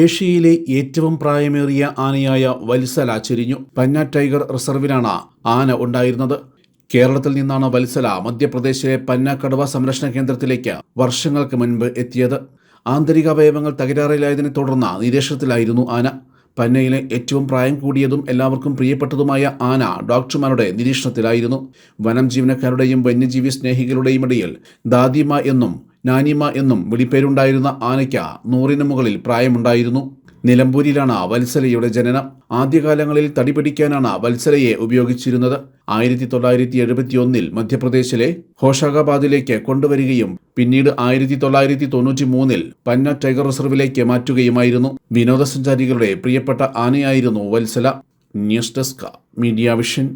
ഏഷ്യയിലെ ഏറ്റവും പ്രായമേറിയ ആനയായ വത്സല ചെരിഞ്ഞു. പന്ന ടൈഗർ റിസർവിലാണ് ആന ഉണ്ടായിരുന്നത്. കേരളത്തിൽ നിന്നാണ് വത്സല മധ്യപ്രദേശിലെ പന്ന കടുവ സംരക്ഷണ കേന്ദ്രത്തിലേക്ക് വർഷങ്ങൾക്ക് മുൻപ് എത്തിയത്. ആന്തരിക അവയവങ്ങൾ തകരാറിലായതിനെ തുടർന്ന് നിരീക്ഷണത്തിലായിരുന്നു ആന. പന്നയിലെ ഏറ്റവും പ്രായം കൂടിയതും എല്ലാവർക്കും പ്രിയപ്പെട്ടതുമായ ആന ഡോക്ടർമാരുടെ നിരീക്ഷണത്തിലായിരുന്നു. വനം ജീവനക്കാരുടെയും വന്യജീവി സ്നേഹികളുടെയും ഇടയിൽ ദാദിമ എന്നും നാനിമ എന്നും വിളിപ്പേരുണ്ടായിരുന്ന ആനയ്ക്ക് നൂറിന് മുകളിൽ പ്രായമുണ്ടായിരുന്നു. നിലമ്പൂരിലാണ് വത്സലയുടെ ജനനം. ആദ്യകാലങ്ങളിൽ തടി പിടിക്കാനാണ് വത്സലയെ ഉപയോഗിച്ചിരുന്നത്. ആയിരത്തി തൊള്ളായിരത്തി എഴുപത്തി ഒന്നിൽ മധ്യപ്രദേശിലെ ഹോഷാഗാബാദിലേക്ക് കൊണ്ടുവരികയും പിന്നീട് ആയിരത്തി തൊള്ളായിരത്തി തൊണ്ണൂറ്റി മൂന്നിൽ പന്ന ടൈഗർ റിസർവിലേക്ക് മാറ്റുകയുമായിരുന്നു. വിനോദസഞ്ചാരികളുടെ പ്രിയപ്പെട്ട ആനയായിരുന്നു Vatsala. News desk media vision.